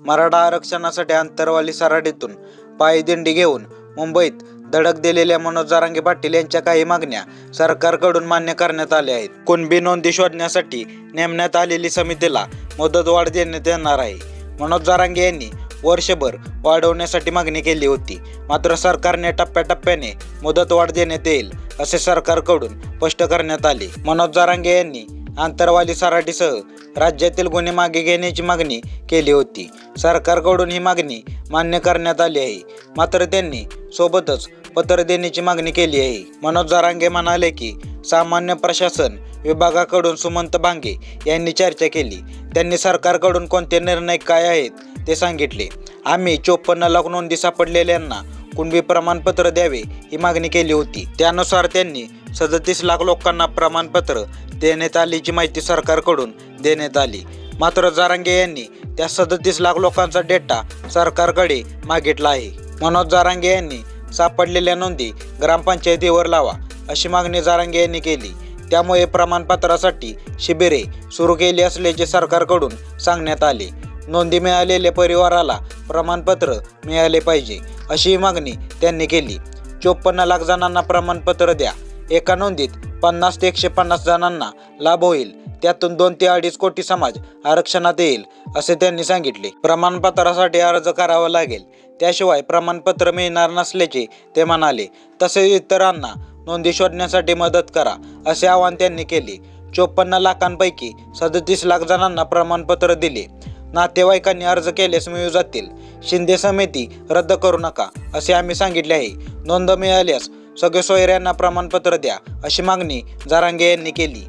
मराठा आरक्षणासाठी अंतरवाली सराटीतून पायदिंडी घेऊन मुंबईत धडक दिलेल्या मनोज जारांगे पाटील यांच्या काही मागण्या सरकारकडून मान्य करण्यात आल्या आहेत. कुणबी नोंदी शोधण्यासाठी नेमण्यात आलेली समितीला मुदतवाढ देण्यात येणार आहे. मनोज जारांगे यांनी वर्षभर वाढवण्यासाठी मागणी केली होती. मात्र सरकारने टप्प्याटप्प्याने मुदतवाढ देण्यात येईल असे सरकारकडून स्पष्ट करण्यात आले. मनोज जारांगे यांनी आंतरवादी सराटीसह राज्यातील गुन्हे मागे घेण्याची मागणी केली होती. सरकारकडून ही मागणी मान्य करण्यात आली आहे. मात्र त्यांनी सोबतच पत्र देण्याची मागणी केली आहे. मनोज जारांगे म्हणाले की सामान्य प्रशासन विभागाकडून सुमंत भांगे यांनी चर्चा केली. त्यांनी सरकारकडून कोणते निर्णय काय आहेत ते सांगितले. आम्ही चोपन्न लाख नोंदी सापडलेल्यांना कुणबी प्रमाणपत्र द्यावे ही मागणी केली होती. त्यानुसार त्यांनी सदतीस लाख लोकांना प्रमाणपत्र देण्यात आल्याची माहिती सरकारकडून देण्यात आली. मात्र जारांगे यांनी त्या सदतीस लाख लोकांचा डेटा सरकारकडे मागितला आहे. मनोज जारांगे यांनी सापडलेल्या नोंदी ग्रामपंचायतीवर लावा अशी मागणी जारांगे यांनी केली. त्यामुळे प्रमाणपत्रासाठी शिबिरे सुरू केली असल्याचे सरकारकडून सांगण्यात आले. नोंदी मिळालेल्या परिवाराला प्रमाणपत्र मिळाले पाहिजे. अशी मागणी त्यांनी केली. चोपन्न लाख जणांना प्रमाणपत्र द्या. एका नोंदीत पन्नास ते एकशे पन्नास जणांना लाभ होईल. त्यातून दोन ते अडीच कोटी समाज आरक्षणात येईल असे त्यांनी सांगितले. प्रमाणपत्रासाठी अर्ज करावा लागेल. त्याशिवाय प्रमाणपत्र मिळणार नसल्याचे ते म्हणाले. तसेच इतरांना नोंदी शोधण्यासाठी मदत करा असे आवाहन त्यांनी केले. चोपन्न लाखांपैकी सदतीस लाख जणांना प्रमाणपत्र दिले. नातेवाईकांनी अर्ज केल्यास मिळू जातील. शिंदे समिती रद्द करू नका असे आम्ही सांगितले आहे. नोंद मिळाल्यास सगळे सोयऱ्यांना प्रमाणपत्र द्या अशी मागणी जारांगे यांनी केली.